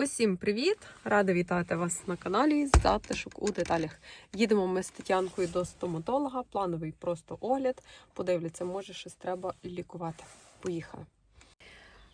Усім привіт! Рада вітати вас на каналі Затишок у деталях. Їдемо ми з Тетянкою до стоматолога, плановий просто огляд. Подивляться, може щось треба лікувати. Поїхали.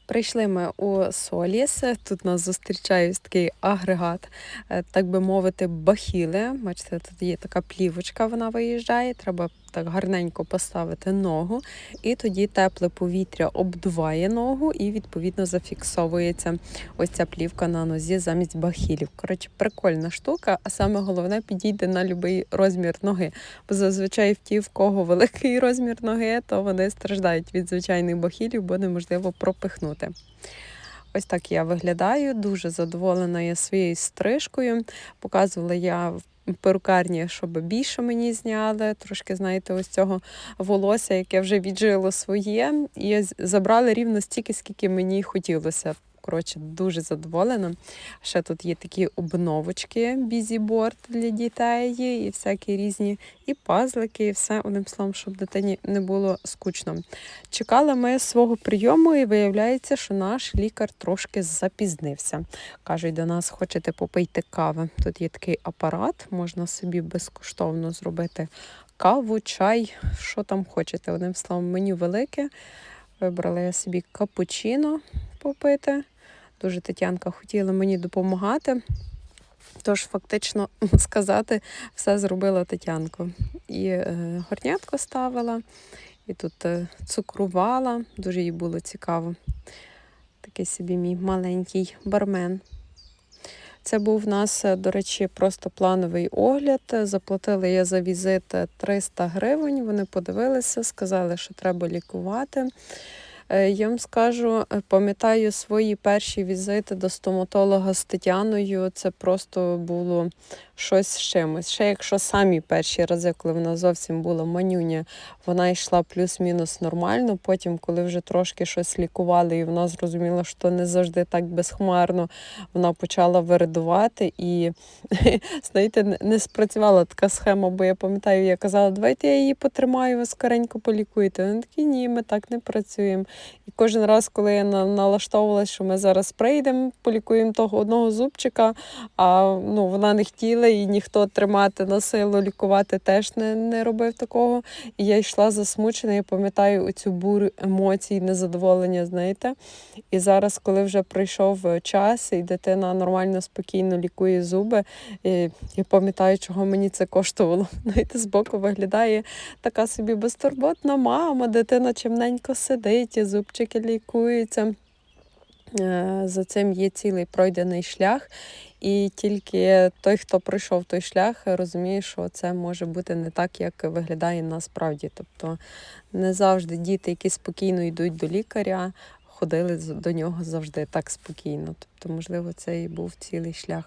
Прийшли ми у Соліс. Тут нас зустрічає такий агрегат, е, так би мовити, бахіли. Бачите, тут є така плівочка, вона виїжджає. Треба так гарненько поставити ногу, і тоді тепле повітря обдуває ногу і відповідно зафіксовується ось ця плівка на нозі замість бахілів. Коротше, прикольна штука, а саме головне підійде на будь-який розмір ноги. Бо зазвичай в ті, в кого великий розмір ноги, то вони страждають від звичайних бахілів, бо неможливо пропихнути. Ось так я виглядаю, дуже задоволена я своєю стрижкою. Показувала я в перукарні, щоб більше мені зняли. Трошки, знаєте, ось цього волосся, яке вже віджило своє, і забрали рівно стільки, скільки мені хотілося. Коротше, дуже задоволена. Ще тут є такі обновочки, бізіборд для дітей, і всякі різні і пазлики, і все одним словом, щоб дитині не було скучно. Чекали ми свого прийому, і виявляється, що наш лікар трошки запізнився. Кажуть, до нас хочете попийти кави. Тут є такий апарат, можна собі безкоштовно зробити каву, чай, що там хочете. Одним словом, меню велике. Вибрала я собі капучино попити. Дуже Тетянка хотіла мені допомагати. Тож, фактично сказати, все зробила Тетянко. І е, горнятко ставила, і тут е, цукрувала. Дуже їй було цікаво. Такий собі мій маленький бармен. Це був в нас, е, до речі, просто плановий огляд. Заплатила я за візит е, 300 гривень. Вони подивилися, сказали, що треба лікувати. Е, Я вам скажу, е, пам'ятаю свої перші візити до стоматолога з Тетяною. Це просто було щось з чимось. Ще якщо самі перші рази, коли вона зовсім була манюня, вона йшла плюс-мінус нормально. Потім, коли вже трошки щось лікували, і вона зрозуміла, що не завжди так безхмарно, вона почала виридувати і, знаєте, не- спрацювала така схема, бо я пам'ятаю, я казала, давайте я її потримаю, ви скоренько полікуєте. Вони такі, ні, ми так не працюємо. І кожен раз, коли я налаштовувалася, що ми зараз прийдемо, полікуємо того одного зубчика, а ну, вона не хотіла, і ніхто тримати на силу, лікувати теж не, не робив такого. І я йшла засмучена, я пам'ятаю оцю бурю емоцій, незадоволення, знаєте. І зараз, коли вже пройшов е, час, і дитина нормально, спокійно лікує зуби, і я пам'ятаю, чого мені це коштувало. Знаєте, збоку виглядає така собі безтурботна мама, дитина чимненько сидить, і зубчики лікуються. Е, За цим є цілий пройдений шлях, і тільки той, хто пройшов той шлях, розуміє, що це може бути не так, як виглядає насправді. Тобто не завжди діти, які спокійно йдуть до лікаря, ходили до нього завжди так спокійно. Тобто, можливо, це і був цілий шлях.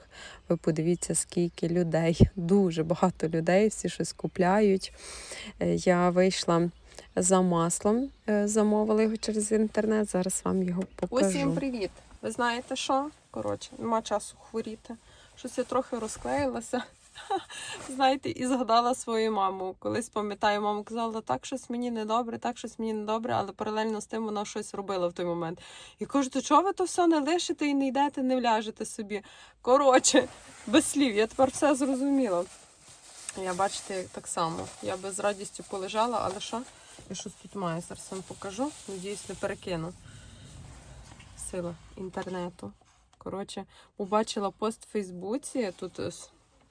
Ви подивіться, скільки людей, дуже багато людей, всі щось купляють. Е, Я вийшла за маслом, е, замовила його через інтернет. Зараз вам його покажу. Усім привіт! Ви знаєте що? Коротше, нема часу хворіти. Щось я трохи розклеїлася. Знаєте, і згадала свою маму. Колись пам'ятаю, мама казала, так щось мені недобре, так щось мені недобре, але паралельно з тим вона щось робила в той момент. І кажу, то чого ви то все не лишите і не йдете, не вляжете собі. Коротше, без слів, я тепер все зрозуміла. Я бачите, так само. Я би з радістю полежала, але що? Я щось тут маю, зараз вам покажу. Надіюсь, не перекину. Сила інтернету. Коротше, побачила пост в Фейсбуці тут, е,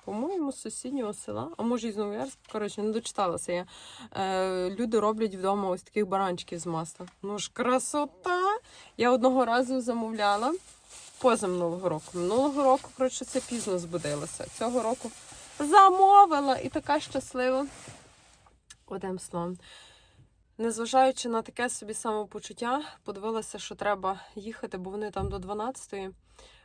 по-моєму, з сусіднього села, а може і з Новоярська. Коротше, не дочиталася я. Е, люди роблять вдома ось таких баранчиків з масла. Ну ж, красота! Я одного разу замовляла поза минулого року. Минулого року, коротше, це пізно збудилося. Цього року замовила і така щаслива. Одним словом. Незважаючи на таке собі самопочуття, подивилася, що треба їхати, бо вони там до 12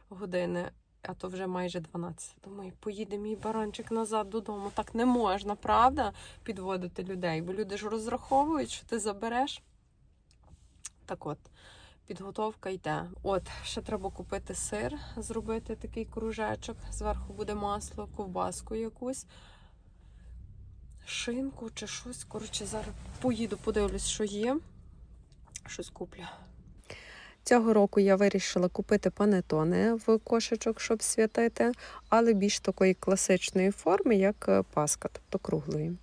години, а то вже майже 12. Думаю, поїде мій баранчик назад додому. Так не можна, правда, підводити людей, бо люди ж розраховують, що ти забереш. Так от, підготовка йде. От, ще треба купити сир, зробити такий кружечок. Зверху буде масло, ковбаску якусь шинку чи щось. Коротше, зараз поїду, подивлюсь, що є. Щось куплю. Цього року я вирішила купити панетони в кошечок, щоб святити, але більш такої класичної форми, як е, паска, тобто круглої.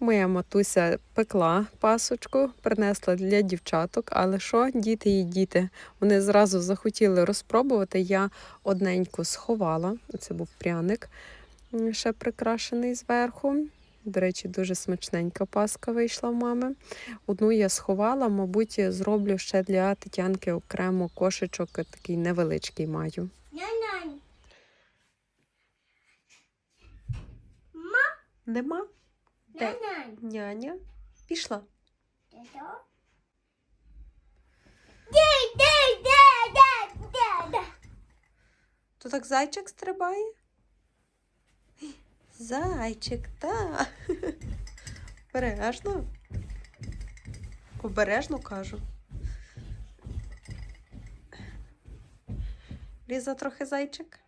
Моя матуся пекла пасочку, принесла для дівчаток, але що, діти і діти, вони зразу захотіли розпробувати. Я одненьку сховала. Це був пряник, ще прикрашений зверху. До речі, дуже смачненька паска вийшла в мами. Одну я сховала, мабуть, зроблю ще для Тетянки окремо кошечок, такий невеличкий маю. Нема? Де? Няня пішла. То так зайчик стрибає? Зайчик, та. Обережно. Обережно кажу. Ліза трохи зайчик.